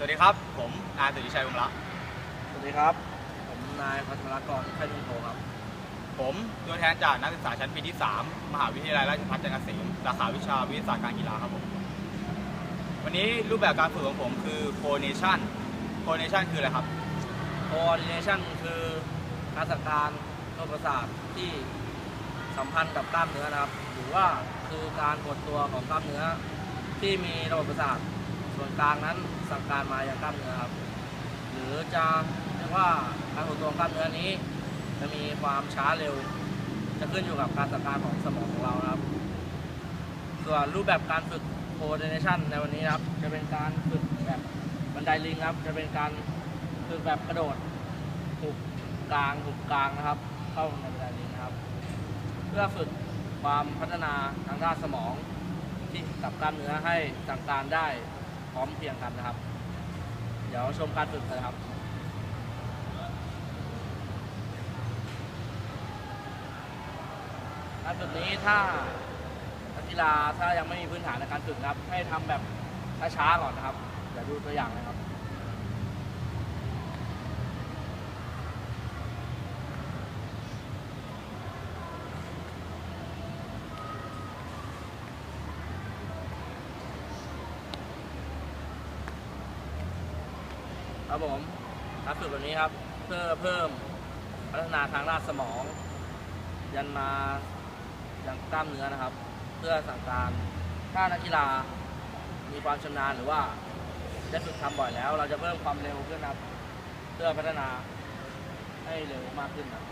สวัสดีครับ ผมนายสุทธิชัยวงศ์ละสวัสดีครับ ผมนายพัทรกรไข่นุ่งโทครับ ผมตัวแทนจากนักศึกษาชั้นปีที่ 3 มหาวิทยาลัยราชภัฏจันทร์เกษมสาขาวิชาวิทยาศาสตร์การกีฬาครับผม วันนี้รูปแบบการฝึกของผมคือ coordination coordination คืออะไรครับ coordination คือการสั่งการระบบประสาทที่สัมพันธ์กับกล้ามเนื้อนะครับ หรือว่าคือการกดตัวของกล้ามเนื้อที่มีระบบประสาท ส่วนกลางนั้นสั่งการมาอยังกล้ามเนื้อครับ หรือจะเรียกว่าการกดตัวกล้ามเนื้อนี้ จะมีความช้าเร็ว จะขึ้นอยู่กับการสั่งการของสมองของเรานะครับ ส่วนรูปแบบการฝึก coordination ในวันนี้ครับ จะเป็นการฝึกแบบบันไดลิงครับ จะเป็นการฝึกแบบกระโดดหุบกลางหุบกลางนะครับ เข้าในบันไดลิงครับ เพื่อฝึกความพัฒนาทางด้านสมองที่กับกล้ามเนื้อให้สั่งการได้ ร้อมเพรียงกันนะครับ เดี๋ยวชมการฝึกเลยครับการฝึกนี้ถ้านักกีฬาถ้ายังไม่มีพื้นฐานในการฝึกนะครับ ให้ทำแบบช้าๆก่อนนะครับ เดี๋ยวดูตัวอย่างนะครับ ครับผมการฝึกแบบนี้ครับ เพื่อเพิ่มพัฒนาทางด้านสมอง ยันมายังกล้ามเนื้อนะครับ เพื่อสั่งการถ้านักกีฬามีความชำนาญหรือว่าได้ฝึกทำบ่อยแล้ว เราจะเพิ่มความเร็วขึ้นนะครับ เพื่อพัฒนาให้เร็วมากขึ้นครับ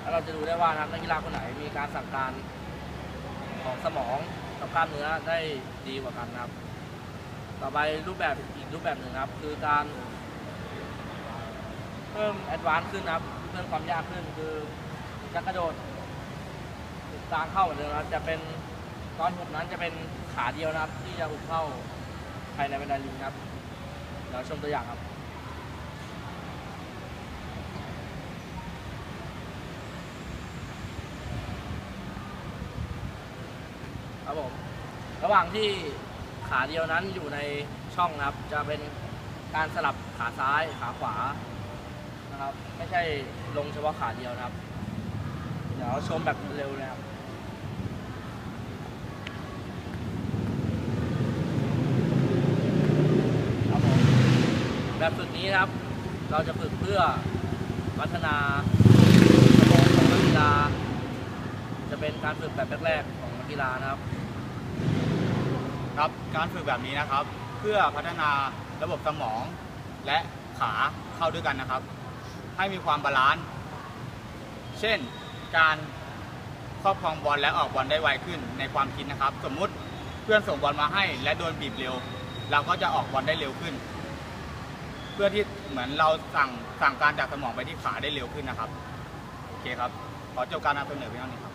แล้วเราจะดูได้ว่านะครับนักกีฬาคนไหนมีการสั่งการของสมอง กับกล้ามเนื้อได้ดีกว่ากันนะครับ ต่อไปรูปแบบอีกรูปแบบหนึ่งครับ คือการเพิ่มแอดวานซ์ขึ้นนะครับ เพิ่มความยากขึ้นคือจะกระโดดหุบกลางเข้าเหมือนเดิมนะครับจะเป็นตอนหุบนั้นจะเป็นขาเดียวนะครับ ที่จะหุบเข้าภายในบันไดลิงครับเดี๋ยวชมตัวอย่างครับ ครับผมระหว่างที่ขาเดียวนั้นอยู่ในช่องนะครับ จะเป็นการสลับขาซ้ายขาขวานะครับ ไม่ใช่ลงเฉพาะขาเดียวนะครับ เดี๋ยวชมแบบเร็วเลยครับครับผมแบบฝึกนี้นะครับ เราจะฝึกเพื่อพัฒนาสมองของนักกีฬา จะเป็นการฝึกแบบแรกๆของนักกีฬานะครับ ครับการฝึกแบบนี้นะครับ เพื่อพัฒนาระบบสมองและขาเข้าด้วยกันนะครับ ให้มีความบาลานซ์เช่นการครอบครองบอลและออกบอลได้ไวขึ้นในความคิดนะครับ สมมุติเพื่อนส่งบอลมาให้ และโดนบีบเร็ว เราก็จะออกบอลได้เร็วขึ้น เพื่อที่เหมือนเราสั่งสั่งการจากสมองไปที่ขาได้เร็วขึ้นนะครับโอเคครับขอจบการนำเสนอเพียงเท่านี้ครับ